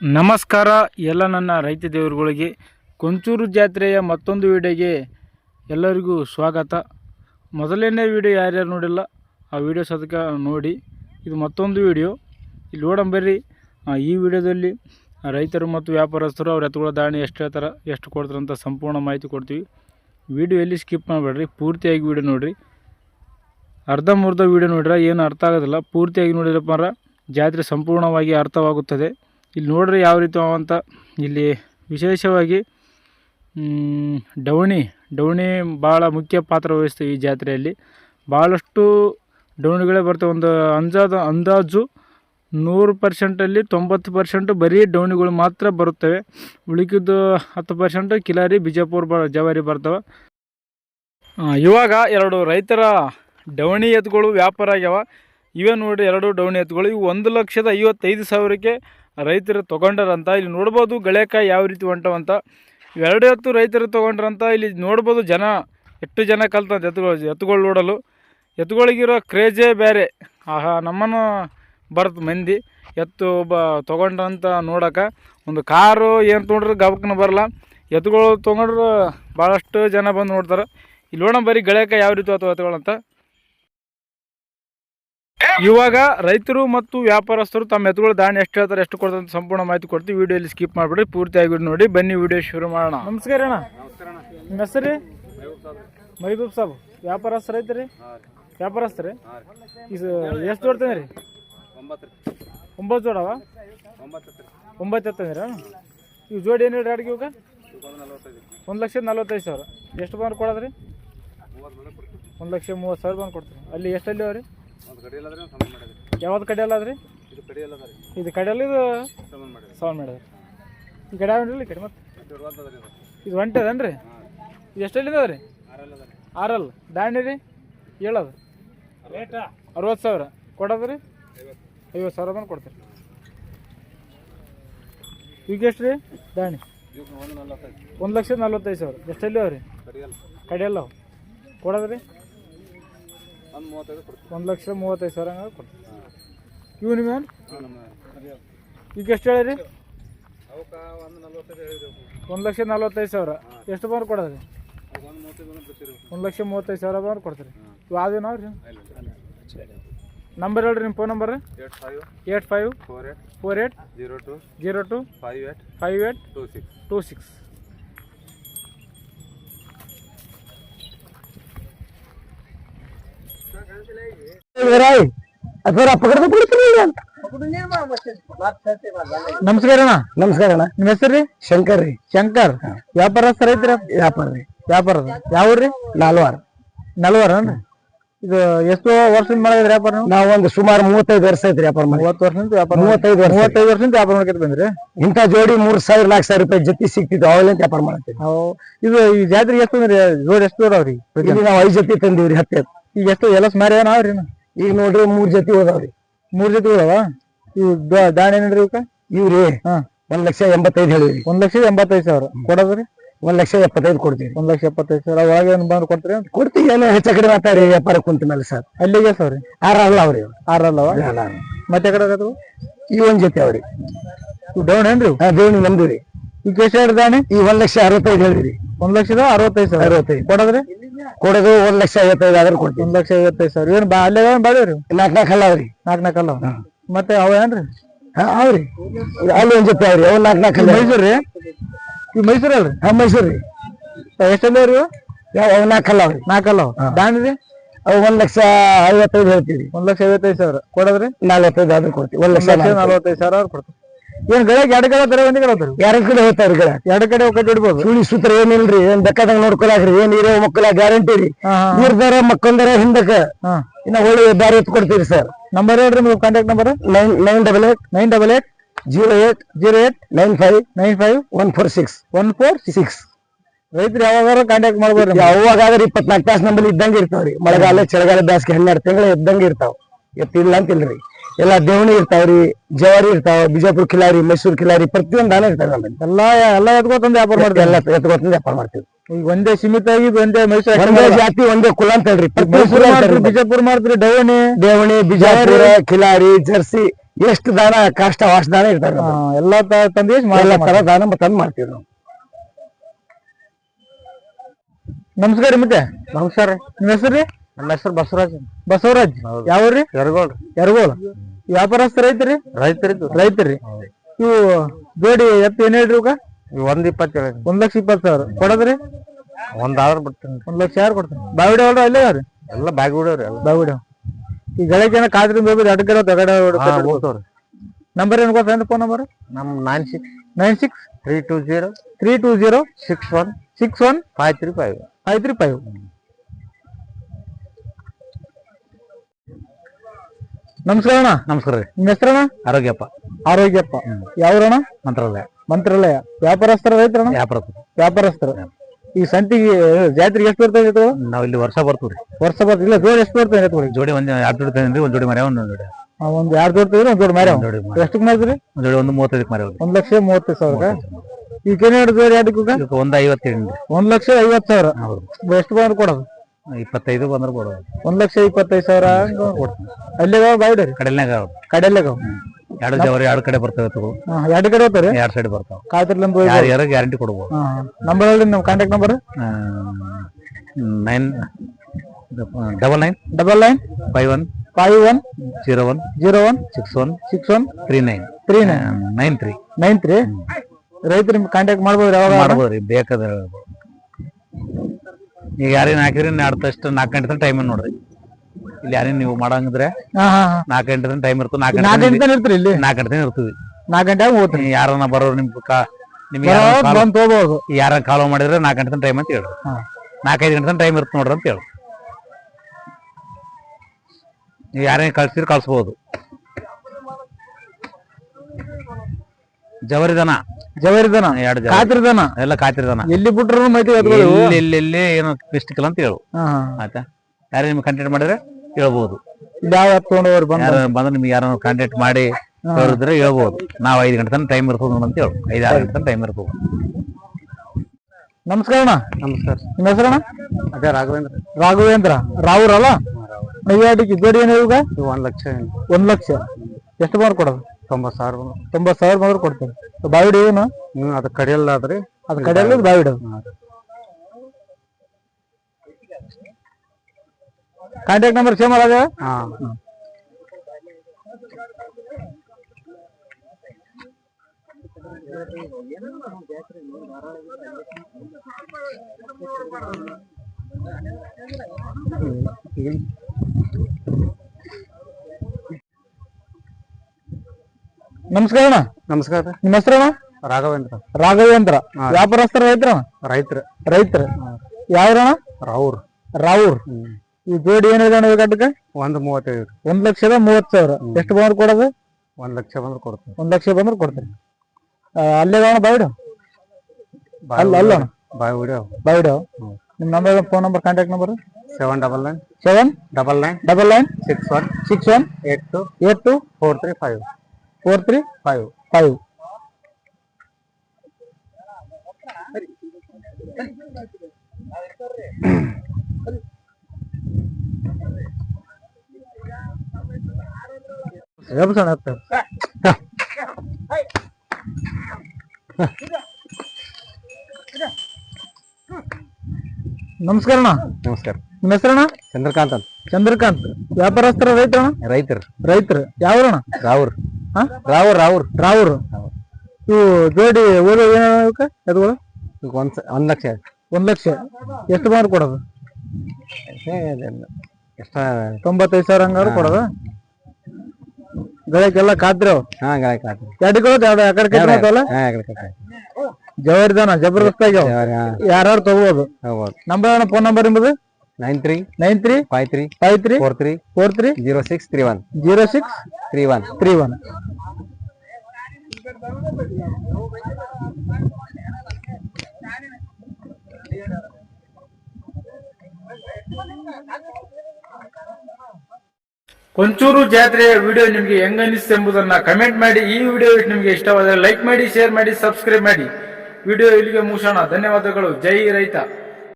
ನಮಸ್ಕಾರ ಎಲ್ಲ ನನ್ನ ರೈತ ದೇವರುಗಳಿಗೆ. ಕೊಂಚೂರು ಜಾತ್ರೆಯ ಮತ್ತೊಂದು ವಿಡಿಯೋಗೆ ಎಲ್ಲರಿಗೂ ಸ್ವಾಗತ. ಮೊದಲನೇ ವಿಡಿಯೋ ಯಾರ್ಯಾರು ನೋಡಿಲ್ಲ, ಆ ವಿಡಿಯೋ ಸದಕ ನೋಡಿ. ಇದು ಮತ್ತೊಂದು ವಿಡಿಯೋ. ಇಲ್ಲಿ ನೋಡಂಬರ್ರಿ ಈ ವಿಡಿಯೋದಲ್ಲಿ ರೈತರು ಮತ್ತು ವ್ಯಾಪಾರಸ್ಥರು ಅವ್ರ ಎತ್ತುಗಳ ದಾಣಿ ಎಷ್ಟು ಹೇಳ್ತಾರೆ, ಎಷ್ಟು ಕೊಡ್ತಾರೆ ಅಂತ ಸಂಪೂರ್ಣ ಮಾಹಿತಿ ಕೊಡ್ತೀವಿ. ವಿಡಿಯೋ ಎಲ್ಲಿ ಸ್ಕಿಪ್ ಮಾಡಬೇಡ್ರಿ, ಪೂರ್ತಿಯಾಗಿ ವಿಡಿಯೋ ನೋಡಿರಿ. ಅರ್ಧಂಬರ್ಧ ವಿಡಿಯೋ ನೋಡಿರ ಏನು ಅರ್ಥ ಆಗೋದಿಲ್ಲ. ಪೂರ್ತಿಯಾಗಿ ನೋಡಿದ್ರಪ್ಪ ಜಾತ್ರೆ ಸಂಪೂರ್ಣವಾಗಿ ಅರ್ಥವಾಗುತ್ತದೆ. ಇಲ್ಲಿ ನೋಡ್ರಿ ಯಾವ ರೀತಿ ಅಂತ. ಇಲ್ಲಿ ವಿಶೇಷವಾಗಿ ಡೌಣಿ ಡೌಣಿ ಭಾಳ ಮುಖ್ಯ ಪಾತ್ರ ವಹಿಸ್ತವೆ ಈ ಜಾತ್ರೆಯಲ್ಲಿ. ಭಾಳಷ್ಟು ಡೌಣಿಗಳೇ ಬರ್ತವೆ. ಒಂದು ಅಂಜಾದ ಅಂದಾಜು ನೂರು ಪರ್ಸೆಂಟಲ್ಲಿ ತೊಂಬತ್ತು ಪರ್ಸೆಂಟ್ ಬರೀ ಡೌಣಿಗಳು ಮಾತ್ರ ಬರುತ್ತವೆ. ಉಳಿಕಿದ್ದು ಹತ್ತು ಪರ್ಸೆಂಟ್ ಕಿಲಾರಿ, ಬಿಜಾಪುರ ಬ, ಜವಾರಿ ಬರ್ತವೆ. ಇವಾಗ ಎರಡು ರೈತರ ಡೌಣಿ ಎತ್ತುಗಳು ವ್ಯಾಪಾರ ಆಗ್ಯಾವ. ಇವೇ ನೋಡಿ ಎರಡು ಡೌಣಿ ಎತ್ತುಗಳು ಇವು ಒಂದು ಲಕ್ಷದ ಐವತ್ತೈದು ಸಾವಿರಕ್ಕೆ ರೈತರು ತೊಗೊಂಡರಂತ, ಇಲ್ಲಿ ನೋಡ್ಬೋದು ಗಳೇಕಾಯಿ ಯಾವ ರೀತಿ ಹೊಂಟವಂತ ಇವೆರಡು ಎತ್ತು ರೈತರು ತೊಗೊಂಡ್ರಂತ, ಇಲ್ಲಿ ನೋಡ್ಬೋದು ಜನ, ಎಷ್ಟು ಜನ ಕಲ್ತಂತ ಎತ್ತುಗಳು ಎತ್ತುಗಳು ನೋಡಲು. ಎತ್ತುಗಳಿಗಿರೋ ಕ್ರೇಜೇ ಬೇರೆ. ಆಹಾ, ನಮ್ಮನ್ನು ಬರ್ತು ಮಂದಿ, ಎತ್ತು ಒಬ್ಬ ತೊಗೊಂಡ್ರಂತ ನೋಡೋಕೆ, ಒಂದು ಕಾರು ಏನು ತೊಗೊಂಡ್ರೆ ಗಬಕ್ಕನ ಬರಲ್ಲ. ಎತ್ತುಗಳು ತೊಗೊಂಡ್ರೆ ಭಾಳಷ್ಟು ಜನ ಬಂದು ನೋಡ್ತಾರೆ. ಇಲ್ಲಿ ನೋಡೋಣ ಬರೀ ಗಳೇಕಾಯಿ ಯಾವ ರೀತಿ ಅಥವಾ ಎತ್ತುಗಳಂತ. ಇವಾಗ ರೈತರು ಮತ್ತು ವ್ಯಾಪಾರಸ್ಥರು ತಮ್ಮ ಎತ್ತುಗಳ ದಾಣಿ ಎಷ್ಟು ಹೇಳ್ತಾರೆ ಎಷ್ಟು ಕೊಡ್ತಾರೆ ಅಂತ ಸಂಪೂರ್ಣ ಮಾಹಿತಿ ಕೊಡ್ತೀವಿ. ವಿಡಿಯೋಲಿ ಸ್ಕಿಪ್ ಮಾಡಿಬಿಡಿ ಪೂರ್ತಿ ಆಗಿಬಿಟ್ಟು ನೋಡಿ. ಬನ್ನಿ ವಿಡಿಯೋ ಶುರು ಮಾಡೋಣ. ನಮಸ್ಕಾರ ಅಣ್ಣ. ನಿಮ್ಮ ಹೆಸರು? ರೀ ಮೈಬೂಬ್ ಸಾಬ್. ವ್ಯಾಪಾರಸ್ಥ ರೈತರಿ? ವ್ಯಾಪಾರಸ್ಥರಿ? ಇದು ಎಷ್ಟು ಜೋಡ್ತೇನೆ ರೀ ಒಂಬತ್ತು ಜೋಡವ? ಒಂಬತ್ತು ಎತ್ತಂದ್ರೆ? ಇವು ಜೋಡಿ ಏನು ಹೇಳಿ ಅಡ್ಗೆ ಇವಾಗ? ಒಂದು ಲಕ್ಷದ ನಲ್ವತ್ತೈದು ಸಾವಿರ. ಎಷ್ಟು ಬಂದು ಕೊಡೋದ್ರಿ? ಒಂದು ಲಕ್ಷ ಮೂವತ್ತು ಸಾವಿರ ಬಂದು ಕೊಡ್ತೀರಿ ಅಲ್ಲಿ ಎಷ್ಟಲ್ಲಿ ಅವ್ರಿ ಯಾವ್ದು ಕಡೆ ಅಲ್ಲ ರೀ ಇದು ಕಡೆ ಅಲ್ಲ ಇದು ಸೌಂಡ್ ಮಾಡಿದ್ರಿ. ಈ ಕಡೆ ಈ ಕಡೆ ಮತ್ತೆ? ಇದು ಒಂಟೆ ಅದೇನ್ರಿ? ಇದು ಎಷ್ಟು ಅದ ರೀ ಆರಲ್. ದಾಂಡಿ ರೀ? ಹೇಳೋದು ಅರವತ್ತು ಸಾವಿರ. ಕೊಡೋದು ರೀ ಐವತ್ತು ಸಾವಿರ ಬಂದು ಕೊಡ್ತೀರಿ. ಈಗ ಎಷ್ಟು ರೀ? ದಾಣಿ ಒಂದು ಲಕ್ಷದ ನಲ್ವತ್ತೈದು ಸಾವಿರ. ಎಷ್ಟೆಲ್ಲಿ ಅವ್ರಿ ಕಡೆಯಲ್ಲ ಕೊಡೋದು ರೀ ಒಂದು ಲಕ್ಷ ಮೂವತ್ತೈದು ಸಾವಿರ ಹಂಗೆ ಕೊಡ್ತೀವಿ. ಇವು ನಿಮ್ಮ ಈಗ ಎಷ್ಟು ಹೇಳಿರಿ? ಒಂದು ಲಕ್ಷ ನಲ್ವತ್ತೈದು ಸಾವಿರ. ಎಷ್ಟು ಬಾರ್ ಕೊಡೋದ್ರಿ ಒಂದು ಲಕ್ಷ ಮೂವತ್ತೈದು ಸಾವಿರ ಬಾರ್ ಕೊಡ್ತೀರಿ. ಇವು ಆದೇನು ರೀ ನಂಬರ್ ಹೇಳ್ರಿ ನಿಮ್ಮ phone number. Eight five eight five four eight four eight zero two zero two five eight five eight two six. Two six ಅದರ ಪಕಡ್ದು ಬಿಡ್ತೀನಿ ಅಂತ ನಮಸ್ಕಾರ ಅಣ್ಣ. ನಮಸ್ಕಾರ ಅಣ್ಣ. ನಿಮ್ಮ ಹೆಸರು ರೀ? ಶಂಕರ್ ರೀ. ಶಂಕರ್. ವ್ಯಾಪಾರ ಸರ್ ಐತ್ರಿ? ವ್ಯಾಪಾರ ರೀ. ವ್ಯಾಪಾರದ. ಯಾವ ರೀ? ನಾಲ್ವಾರ. ನಲ್ವರ ಇದು ಎಷ್ಟು ವರ್ಷದಿಂದ ಮಾಡಿದ್ರಿ ವ್ಯಾಪಾರ ನಾವು? ಒಂದು ಸುಮಾರು ಮೂವತ್ತೈದು ವರ್ಷ ಐತ್ರಿ ವ್ಯಾಪಾರ ಮೂವತ್ತು ವರ್ಷದಿಂದ ವ್ಯಾಪಾರ ಮೂವತ್ತೈದು ವರ್ಷ ಮೂವತ್ತೈದು ವರ್ಷದಿಂದ ವ್ಯಾಪಾರ ಮಾಡ್ಕೊತ ಬಂದ್ರಿ? ಇಂಥ ಜೋಡಿ ಮೂರ್ ಸಾವಿರ ನಾಲ್ಕು ಸಾವಿರ ರೂಪಾಯಿ ಜೊತೆ ಸಿಕ್ತಿತ್ತು ಅವಾಗಲಿಂದ ವ್ಯಾಪಾರ ಮಾಡ್ತೀವಿ ಇದು ಈ ಜಾತ್ರೆ ಎಷ್ಟು ಅಂದ್ರೆ ಜೋಡಿ ಎಷ್ಟು ಅದಾವ್ರಿ? ಇಲ್ಲಿ ನಾವು ಐದು ಜೊತೆ ತಂದಿವ್ರಿ ಹತ್ತೆ ಈಗ ಎಷ್ಟು ಎಲ್ಲ ಸುಮಾರು ಏನ ಅವ್ರಿ ಈಗ ನೋಡ್ರಿ ಮೂರ್ ಜೊತೆ ಹೋದಾವ್ರಿ. ಮೂರ್ ಜೊತೆ ಹೋದಾವ? ಇವ್ ದಾಣೆ ಏನ್ರಿ ಇವಕ್ಕ ಇವ್ರಿ ಹಾ. ಒಂದ್ ಲಕ್ಷ ಎಂಬತ್ತೈದು ಹೇಳಿ ಒಂದ್ ಲಕ್ಷ ಎಂಬತ್ತೈದು ಸಾವಿರ. ಕೊಡೋದ್ರಿ? ಒಂದ್ ಲಕ್ಷ ಎಪ್ಪತ್ತೈದು ಕೊಡ್ತೀವಿ ಒಂದ್ ಲಕ್ಷ ಎಪ್ಪತ್ತೈದು ಸಾವಿರ. ಒಳಗೆ ಏನು ಬಂದು ಕೊಡ್ತೀರಿ ಕೊಡ್ತೀವಿ ಏನೋ ಹೆಚ್ಚ ಕಡೆ ಮಾತಾಡಿ ವ್ಯಾಪಾರ ಕುಂತ ಮೇಲೆ ಸರ್. ಅಲ್ಲಿಗೆ ಸರ್? ಆರ್ ಅಲ್ಲ ಅವ್ರಿ ಆರ್ ಆರಲ್ಲವ ಅಲ್ಲ. ಮತ್ತೆ ಕಡೆ ಅದು? ಈ ಒಂದ್ ಜೊತೆ ಅವ್ರಿ. ಡೌನ್ ಏನ್ರಿ? ದೇವ್ನಿ ನಮ್ದು ರೀ. ಈಗ ಎಷ್ಟು ಹೇಳಿ ದಾಣಿ ಈ ಒಂದ್ ಲಕ್ಷ ಅರವತ್ತೈದು ಹೇಳಿರಿ ಒಂದ್ ಲಕ್ಷದ ಅರವತ್ತೈದು ಸಾವಿರ. ಅರವತ್ತೈದು. ಕೊಡೋದ್ರಿ? ಕೊಡೋದು ಒಂದ್ ಲಕ್ಷ ಐವತ್ತೈದು ಆದ್ರೆ ಕೊಡ್ತೀವಿ. ಒಂದ್ ಲಕ್ಷ ಐವತ್ತೈದು ಸಾವಿರ. ಏನ್ ಬಾ ಅಲ್ಲೇ ಬಾಳಿವ್ರಿ ನಾಲ್ಕು ನಾಲ್ಕು ಅಲ್ಲ ಅವ್ರಿ. ನಾಲ್ಕು ನಾಲ್ಕು ಅಲ್ಲ ಮತ್ತೆ ಅವ ಏನ್ರಿ? ಅವ್ರಿ. ಅಲ್ಲಿ ಒಂದ್ ಜೊತೆ ಅವ್ರಿ ಅವ್ ನಾಲ್ಕು ನಾಲ್ಕು ಮೈಸೂರು ರೀ ಈ ಮೈಸೂರು ಅಲ್ರಿ? ಹಾ ಮೈಸೂರು ರೀ ಎಷ್ಟಲ್ಲ ರೀ ಅವ್ ನಾಲ್ಕು ಅಲ್ಲ ಅವ್ರಿ. ನಾಲ್ಕಲ್ಲ ದಾಣಿ ರೀ ಅವ್ ಒಂದ್ ಲಕ್ಷ ಐವತ್ತೈದು ಹೇಳ್ತೀವಿ. ಒಂದ್ ಲಕ್ಷ ಐವತ್ತೈದು ಸಾವಿರ. ಕೊಡೋದ್ರಿ? ನಲ್ವತ್ತೈದು ಆದ್ರೆ ಕೊಡ್ತೀವಿ. ಒಂದ್ ಲಕ್ಷ ನಲ್ವತ್ತೈದು ಸಾವಿರ ಅವ್ರು ಕೊಡ್ತಾರೆ. ಏನ್ ಗಳಕ್ಕೆ ಎರಡು ಕಡೆ ತರ ಒಂದೇ ಕಡೆ ಎರಡ್ ಕಡೆ ಹೋಗ್ತಾರ ಗಳ. ಎರಡು ಕಡೆ ಒಕ್ಕಟ್ಟು ಹೊಡಿಬೋದು ಸುಳಿ ಸೂತ್ರ ಏನಿಲ್ರಿ? ಏನ್ ಬೇಕಾದಂಗ ನೋಡ್ಕೊಳಕ್ರಿ? ಏನ್ ಇರೋ ಮಕ್ಕಳ ಗ್ಯಾರಂಟಿ ರೀ? ಇರ್ದಾರ ಮಕ್ಕಂದರ ನೀರ್ದಾರ ಮಕ್ಕಂದಾರ ಹಿಂದಕ್ಕ ಇನ್ನ ಒಳ್ಳೆ ದಾರಿ ಎತ್ತು ಕೊಡ್ತೀರಿ ಸರ್ ನಂಬರ್ ಹೇಳ್ರಿ ನೀವು contact number nine nine double eight nine double eight zero eight zero eight nine five nine five one four six one four six ರೈತರು ಯಾವಾಗ ಕಾಂಟ್ಯಾಕ್ಟ್ ಮಾಡ್ಬೋದು ಯಾವಾಗಾದ್ರೆ ಇಪ್ಪತ್ನಾಲ್ಕು ತಾಸು ನಂಬಲ್ಲಿ ಇದ್ದಂಗೆ ಇರ್ತಾವ್ರಿ. ಮಳೆಗಾಲ ಚಳಿಗಾಲ ಬೇಸಿಗೆ ಹನ್ನೆರಡು ತಿಂಗಳು ಇದ್ದಂಗೆ ಇರ್ತಾವ. ಎತ್ತಿಲ್ಲ ಅಂತಿಲ್ರಿ. ಎಲ್ಲಾ ದೇವಣಿ ಇರ್ತಾವ್ರಿ ಜವಾರಿ ಇರ್ತಾವ ಬಿಜಾಪುರ ಕಿಲಾರಿ ಮೈಸೂರು ಕಿಲಾರಿ ಪ್ರತಿಯೊಂದು ದಾನ ಇರ್ತಾವ ನಮ್ಮಲ್ಲಿ ಎಲ್ಲಾ ಎಲ್ಲಾ ಎತ್ಕೋತಂದು ವ್ಯಾಪಾರ ಮಾಡ್ತೀವಿ. ಎಲ್ಲ ಎತ್ಕೊತಂದು ವ್ಯಾಪಾರ ಮಾಡ್ತೀವಿ. ಈಗ ಒಂದೇ ಸೀಮಿತ ಆಗಿದ್ದು ಒಂದೇ ಮೈಸೂರು ಒಂದೇ ಜಾತಿ ಒಂದೇ ಕುಲ ಅಂತ ಹೇಳ್ರಿ ಬಿಜಾಪುರ್ ಮಾಡ್ತೀರಿ ಅಂತಾರ್ರಿ. ಬಿಜಾಪುರ ಮಾಡ್ತೀರಿ ಡವಣಿ ದೇವಣಿ ಬಿಜಾಪುರ ಕಿಲಾರಿ ಜರ್ಸಿ ಎಷ್ಟು ದಾನ ಕಾಷ್ಟ ವಾಸ ದಾನ ಇರ್ತಾರೆ ಎಲ್ಲಾ ತರ ತಂದು ಎಲ್ಲ ತರ ದಾನ ತಂದು ಮಾಡ್ತೀವಿ ನಾವು. ನಮಸ್ಕಾರ ರೀ ಮತ್ತೆ. ನಮಸ್ಕಾರ ನಿಮ್ಮ ಹೆಸರು ರೀ? ನಮ್ಮ ಹೆಸರು ಬಸವರಾಜ್ ಬಸವರಾಜ್? ಯಾವ್ರಿ ರೀ? ಯರಗೋಳ್ ಯರಗೋಳ ವ್ಯಾಪಾರಸ್ಥ ರೈತರಿ ರೈತರಿ ರೈತರಿ ಇವು ಜೋಡಿ ಎತ್ತು ಏನ್ ಹೇಳ್ರಿ ಇವಾಗ? ಒಂದ್ ಇಪ್ಪತ್ತೇಳು ಒಂದ್ ಲಕ್ಷ ಇಪ್ಪತ್ತು ಸಾವಿರ. ಕೊಡದ್ರಿ? ಒಂದ್ ಆರ್ ಬಿಡ್ತೀನಿ ಒಂದ್ ಲಕ್ಷ ಯಾರು ಕೊಡ್ತೀನಿ ಬಾವಿಡ ಅವ್ರ ಅಲ್ಲೇ ಯಾರು ಎಲ್ಲ ಬಾಗಿಬಿಡವ್ರಿ ಎಲ್ಲ. ಬಾವಿಡ ಈ ಗಳಕಿನ ಕಾದ್ರಿಂದ ಹೋಗ್ಬೋದು ಅಡ್ಗಡೆ ತಗಡ ಹೋಗ್ತವ್ರಿ. ನಂಬರ್ ಏನ್ ಗೊತ್ತ ಫೋನ್ ನಂಬರ್ ನಮ್ nine six nine six three two zero three two zero six one six one five three five five three five ನಮಸ್ಕಾರ ಅಣ್ಣ. ನಮಸ್ಕಾರ ರೀ. ನಿಮ್ಮ ಹೆಸರಣ್ಣ ಆರೋಗ್ಯಪ್ಪ. ಆರೋಗ್ಯಪ್ಪ. ಯಾವ್ರಣ ಮಂತ್ರಾಲಯ. ಮಂತ್ರಾಲಯ. ವ್ಯಾಪಾರಸ್ಥರ ರೈತರಣ್ಣ ವ್ಯಾಪಾರ ವ್ಯಾಪಾರಸ್ಥರು. ಈ ಸಂತಿಗೆ ಜಾತ್ರೆಗೆ ಎಷ್ಟು ಬರ್ತದೆ ಎತ್ತುಗಳು? ನಾವ್ ಇಲ್ಲಿ ವರ್ಷ ಬರ್ತೀವಿ ರೀ. ವರ್ಷ ಬರ್ತೀವಿ ಇಲ್ಲ ಜೋಡಿ ಎಷ್ಟು ಬರ್ತದೆ ಎತ್ತುಗಳಿಗೆ? ಜೋಡಿ ಒಂದ್ ಎರಡು ಜೋಡಿ ತಂದ್ರಿ ಒಂದ್ ಜೋಡಿ ಮರ ಒಂದ್ ಜೋಡಿ ಆ, ಒಂದ್ ಎರಡು ಜೋಡಿ ತೆಗೆದ್ರೆ ಒಂದ್ ಜೋಡಿ ಮಾರ್ಯಾವ? ಒಂದ್ ಜೋಡಿ ಎಷ್ಟು ಎಷ್ಟಕ್ಕೆ ಮಾರಿದ್ರಿ ಒಂದ್ ಜೋಡಿ ಒಂದು ಮೂವತ್ತೈದಕ್ಕೆ ಮರ ಒಂದ್ ಲಕ್ಷ ಮೂವತ್ತೈದು ಸಾವಿರ. ಈ ಏನ್ ಜೋಡಿ ಅದಕ್ಕೂ ಇದಕ್ಕೆ ಒಂದ್ ಐವತ್ತೇಳು ಒಂದ್ ಲಕ್ಷ ಐವತ್ತು ಸಾವಿರ. ಹೌದು. ಎಷ್ಟು ಬಂದ್ರೆ ಕೊಡೋದು? ಇಪ್ಪತ್ತೈದು ಬಂದ್ರೆ ಕೊಡೋದು. ಒಂದ್ ಲಕ್ಷ ಇಪ್ಪತ್ತೈದು ಸಾವಿರ ಕೊಡ್ತೀನಿ ಅಲ್ಲೇ ಬಾಯ್ಡ್ರಿ ಕಡಲ್ನಾಗ ಅವ್ರು ಎರಡು ಜವರಿ ಎರಡು ಕಡೆ ಬರ್ತವೆ ತಗೋ. ಎರಡು ಕಡೆ ಬರ್ತಾರೆ ಎರಡು ಸೈಡ್ ಬರ್ತಾವ. ಕಾಯ್ತಿರ್ಲಿಂದ ಯಾರು ಯಾರು ಗ್ಯಾರಂಟಿ ಕೊಡ್ಬೋದು. ನಂಬರ್ ಹೇಳಿ ನಮ್ಮ contact number nine double nine double nine five one five one zero one zero one six one six one three nine. Three nine. Nine three. Nine three? ರೈತರು ನಿಮ್ಗೆ ಕಾಂಟ್ಯಾಕ್ಟ್ ಮಾಡ್ಬೋದು ಯಾವಾಗ? ಮಾಡ್ಬೋದು ರೀ ಬೇಕಾದ ಈಗ ಯಾರೇನು ಹಾಕಿದ್ರೆ ನಾಡ್ತ ಅಷ್ಟು ನಾಲ್ಕು ಗಂಟೆ ತನಕ ಟೈಮ್ ನೋಡ್ರಿ. ಇಲ್ಲಿ ಯಾರೇ ನೀವು ಮಾಡಂಗಿದ್ರೆ ನಾಲ್ಕು ಗಂಟೆ ತನಕ ಟೈಮ್ ಇರ್ತದೆ ನಾಲ್ಕು ನಾಲ್ಕು ಗಂಟೆ ಗಂಟೆ ಇರ್ತೀರಿ ಇಲ್ಲಿ? ನಾಲ್ಕು ಗಂಟೆ ತನಕ ಇರ್ತೀವಿ. ನಾಲ್ಕು ಗಂಟೆ ಹೋಗ್ತೀನಿ ಯಾರನ್ನ ಬರೋರು ನಿಮ್ ಕಾ ನಿಮ್ಗೆ ಬಂದು ಯಾರ ಕಾಲ್ ಮಾಡಿದ್ರೆ ನಾಲ್ಕು ಗಂಟೆ ತನಕ ಟೈಮ್ ಅಂತ ಹೇಳು. ಹಾ. ನಾಲ್ಕೈದು ಗಂಟೆ ತನಕ ಟೈಮ್ ಇರ್ತದೆ ನೋಡ್ರಿ ಅಂತ ಹೇಳು. ನೀವು ಯಾರೇ ಕಳ್ಸಿದ್ರೆ ಕಳ್ಸ್ಬೋದು. ಜವರಿದನ. ಜವರಿದನ. ಎರಡು ಜವರಿ. ಕಾತಿರ್ದನ. ಎಲ್ಲ ಕಾತಿರ್ದನ. ಎಲ್ಲಿ ಬಿಟ್ರು ಮೈತಿ ಎತ್ಕೊಳ್ಳಿ ಎಲ್ಲಿ ಎಲ್ಲಿ ಏನು ಮಿಸ್ಟಿಕಲ್ ಅಂತ ಹೇಳು. ಆಯ್ತಾ? ಯಾರೇ ನಿಮ್ಗೆ ಕಂಟೆಂಟ್ ಮಾಡಿದ್ರೆ ಹೇಳ್ಬೋದು. ಯಾವ ತಗೊಂಡವ್ರು ಬಂದ? ಯಾರು ಬಂದ್ರೆ ನಿಮ್ಗೆ ಯಾರು ಕಾಂಟ್ಯಾಕ್ಟ್ ಮಾಡಿ ಹೇಳಿದ್ರೆ ಹೇಳ್ಬೋದು. ನಾವು ಐದು ಗಂಟೆ ತನಕ ಟೈಮ್ ಇರ್ತದೆ ಅಂತ ಹೇಳು. ಐದು ಆರು ಗಂಟೆ ತನಕ ಟೈಮ್ ಇರ್ತದೆ. ನಮಸ್ಕಾರ ಅಣ್ಣ. ನಮಸ್ಕಾರ ನಿಮ್ಮ ಹೆಸರಣ್ಣ ಅದೇ ರಾಘವೇಂದ್ರ. ರಾಘವೇಂದ್ರ. ರಾವ್ರ ಅಲ್ಲ? ನೀವು ಎರಡಕ್ಕೆ ಜೋಡಿ ಏನು ಇವಾಗ? ಒಂದ್ ಲಕ್ಷ ಒಂದ್ ಲಕ್ಷ. ಎಷ್ಟು ಮಾರು ಕೊಡೋದು? ತೊಂಬತ್ತು ಸಾವಿರ ತೊಂಬತ್ತು ಸಾವಿರ ಮಾತ್ರ ಕೊಡ್ತೇನೆ ಬಾವಿಡಿ ಏನು? ಅದ್ ಅದು ಕಡಿಯಲ್ಲ ಅದ್ರಿ ಅದ್ ಕಡೆಯಲ್ಲಿ ಬಾವಿಡ. ಕಾಂಟ್ಯಾಕ್ಟ್ ನಂಬರ್ ಸೇಮ್ ಅದಾಗ ಹಾ. ನಮಸ್ಕಾರ ಅಣ್ಣ. ನಮಸ್ಕಾರ. ನಿಮ್ಮ ಹೆಸರಣ್ಣ ರಾಘವೇಂದ್ರ. ರಾಘವೇಂದ್ರ. ವ್ಯಾಪಾರಸ್ಥರ ರೈತರ ರೈತರ. ರೈತರ. ಯಾವ್ರಣ ರಾವ್ರ. ರಾವೂರ್. ಈ ಜೋಡಿ ಏನಿದೆ ಅಣ್ಣ ಈಗ ಅಡ್ಡಕ್ಕೆ? ಒಂದ್ ಮೂವತ್ತೈದು. ಒಂದ್ ಲಕ್ಷದ ಮೂವತ್ ಸಾವಿರ. ಎಷ್ಟು ಬಂದ್ರೆ ಕೊಡೋದು? ಒಂದ್ ಲಕ್ಷ ಬಂದ್ರೆ ಕೊಡ್ತೀನಿ. ಒಂದ್ ಲಕ್ಷ ಬಂದ್ರೆ ಕೊಡ್ತೀನಿ. ಅಲ್ಲೇ ಅಣ್ಣ ಬೈಡು. ಅಲ್ಲ ಅಲ್ಲ ಅಣ್ಣ ಬಾಯ್ ವಿಡಿಯೋ ಬಾವಿಡು ನಿಮ್ಮ number phone number contact number seven double nine. Seven double nine. Double nine six one. Six one eight two. Eight two four three five. Four three five. Five. ಎಬ್ಸೋಣ ಎಬ್ಸೋಣ. ನಮಸ್ಕಾರ ಅಣ್ಣ. ನಮಸ್ಕಾರ. ನಿಮ್ಮ ಹೆಸರಣ್ಣ ಚಂದ್ರಕಾಂತ್ ಅಂತ. ಚಂದ್ರಕಾಂತ್. ವ್ಯಾಪಾರಸ್ಥರ ರೈತರ ರೈತರು. ರೈತರು. ಯಾವ್ರಣ ರಾವ್ರ. ಹಾ? ರಾವ್ರ ರಾವ್ರ. ರಾವ್ರು. ಇವು ಜೋಡಿ ಓದೋ ಏನಕ್ಕೆ ಎದುಗಳು? ಈಗ ಒಂದ್ ಸ- ಒಂದ್ ಲಕ್ಷ. ಒಂದ್ ಲಕ್ಷ. ಎಷ್ಟು ಮಾರು ಕೊಡೋದು? ಎಷ್ಟ ತೊಂಬತ್ತೈದು ಸಾವಿರ ಹಂಗಾರು ಕೊಡೋದು? ಗಳಕ್ಕೆಲ್ಲ ಕಾತ್ರ ಹಾ. ಎರಡು ಎರಡು ಆ ಕಡೆ ಕಟ್ಟಿ ಮಾತಲ್ಲ ಹಾ ಆ ಕಡೆ ಕಡೆ. ಜವಾರಿದಾನ ಜಬರ್ದಸ್ತ್ ಆಗ್ಯಾವ ಯಾರು ತಗೋಬೋದು? ಹೌದು ನಂಬರ್ ಫೋನ್ ನಂಬರ್ ನಿಮ್ಮದು nine three nine three five three five three four three four three zero six three one. Zero six three one. Three one. Konchur ಜಾತ್ರೆಯ ವಿಡಿಯೋ ನಿಮಗೆ ಹೆಂಗ ಅನಿಸ್ತು ಎಂಬುದನ್ನ ಕಮೆಂಟ್ ಮಾಡಿ. ಈ ವಿಡಿಯೋ ನಿಮಗೆ ಇಷ್ಟವಾದರೆ ಲೈಕ್ ಮಾಡಿ ಶೇರ್ ಮಾಡಿ ಸಬ್ಸ್ಕ್ರೈಬ್ ಮಾಡಿ. ವಿಡಿಯೋ ಇಲ್ಲಿಗೆ ಮುಗಿಸೋಣ. ಧನ್ಯವಾದಗಳು. ಜೈ ರೈತ.